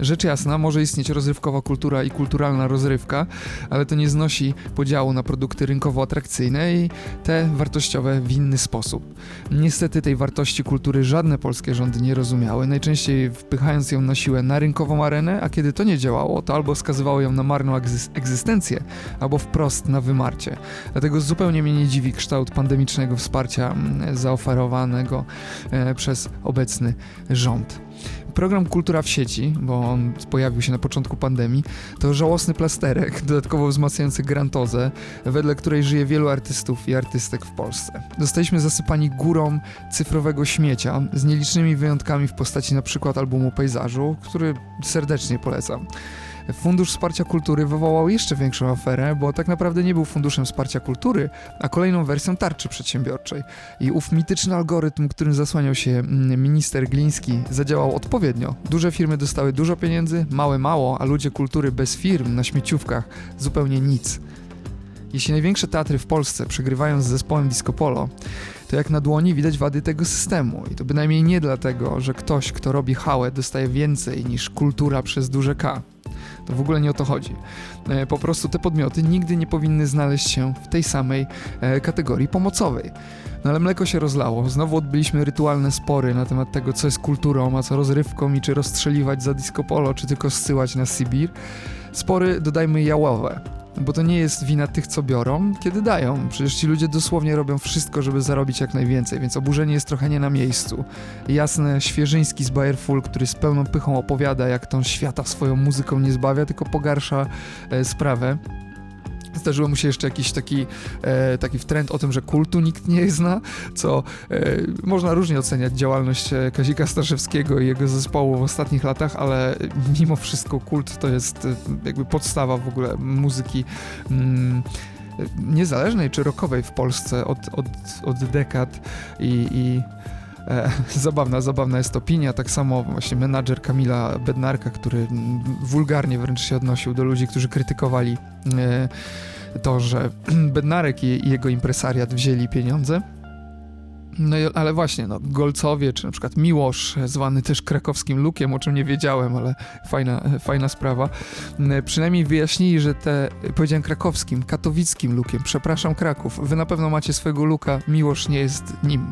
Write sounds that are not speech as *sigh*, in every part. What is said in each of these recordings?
Rzecz jasna, może istnieć rozrywkowa kultura i kulturalna rozrywka, ale to nie znosi podziału na produkty rynkowo atrakcyjne i te wartościowe w inny sposób. Niestety tej wartości kultury żadne polskie rządy nie rozumiały, najczęściej wpychając ją na siłę na rynkową arenę, a kiedy to nie działało, to albo skazywało ją na marną egzys- egzystencję, albo wprost na wymarcie. Dlatego zupełnie mnie nie dziwi kształt pandemicznego wsparcia mm, zaoferowanego e, przez obecny rząd. Program Kultura w sieci, bo on pojawił się na początku pandemii, to żałosny plasterek, *laughs* dodatkowo wzmacniający grantozę, wedle której żyje wielu artystów i artystek w Polsce. Zostaliśmy zasypani górą cyfrowego śmiecia, z nielicznymi wyjątkami w postaci przykład albumu Pejzażu, który serdecznie polecam. Fundusz Wsparcia Kultury wywołał jeszcze większą aferę, bo tak naprawdę nie był funduszem wsparcia kultury, a kolejną wersją tarczy przedsiębiorczej. I ów mityczny algorytm, którym zasłaniał się mm, minister Gliński, zadziałał odpowiednio. Duże firmy dostały dużo pieniędzy, małe mało, a ludzie kultury bez firm na śmieciówkach zupełnie nic. Jeśli największe teatry w Polsce przegrywają z zespołem Disco Polo, to jak na dłoni widać wady tego systemu. I to bynajmniej nie dlatego, że ktoś, kto robi hałę, dostaje więcej niż kultura przez duże K. To w ogóle nie o to chodzi. E, Po prostu te podmioty nigdy nie powinny znaleźć się w tej samej e, kategorii pomocowej. No ale mleko się rozlało. Znowu odbyliśmy rytualne spory na temat tego, co jest kulturą, a co rozrywką i czy rozstrzeliwać za disco polo, czy tylko zsyłać na Sibir. Spory, dodajmy, jałowe. Bo to nie jest wina tych, co biorą, kiedy dają. Przecież ci ludzie dosłownie robią wszystko, żeby zarobić jak najwięcej, więc oburzenie jest trochę nie na miejscu. Jasne, Świeżyński z Bayerful, który z pełną pychą opowiada, jak tą świata swoją muzyką nie zbawia, tylko pogarsza e, sprawę. Zdarzyło mu się jeszcze jakiś taki, e, taki trend o tym, że kultu nikt nie zna, co e, można różnie oceniać działalność e, Kazika Staszewskiego i jego zespołu w ostatnich latach, ale mimo wszystko kult to jest e, jakby podstawa w ogóle muzyki mm, niezależnej czy rockowej w Polsce od, od, od dekad i, i *laughs* zabawna, zabawna jest opinia. Tak samo właśnie menadżer Kamila Bednarka, który wulgarnie wręcz się odnosił do ludzi, którzy krytykowali e, to, że *clears throat* Bednarek i jego impresariat wzięli pieniądze. No ale właśnie, no, Golcowie, czy na przykład Miłosz, zwany też krakowskim lukiem, o czym nie wiedziałem, ale fajna, fajna sprawa, m, przynajmniej wyjaśnili, że te, powiedziałem krakowskim, katowickim lukiem, przepraszam Kraków, wy na pewno macie swojego luka, Miłosz nie jest nim.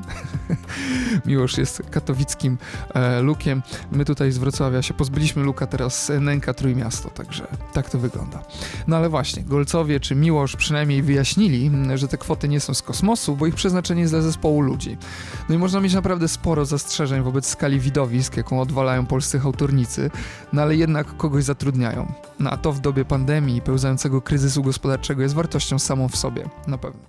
*laughs* Miłosz jest katowickim e, lukiem. My tutaj z Wrocławia się pozbyliśmy luka, teraz nęka Trójmiasto, także tak to wygląda. No ale właśnie, Golcowie czy Miłosz przynajmniej wyjaśnili, m, że te kwoty nie są z kosmosu, bo ich przeznaczenie jest dla zespołu ludzi. No i można mieć naprawdę sporo zastrzeżeń wobec skali widowisk, jaką odwalają polscy hałturnicy, no ale jednak kogoś zatrudniają. No a to w dobie pandemii i pełzającego kryzysu gospodarczego jest wartością samą w sobie, na pewno.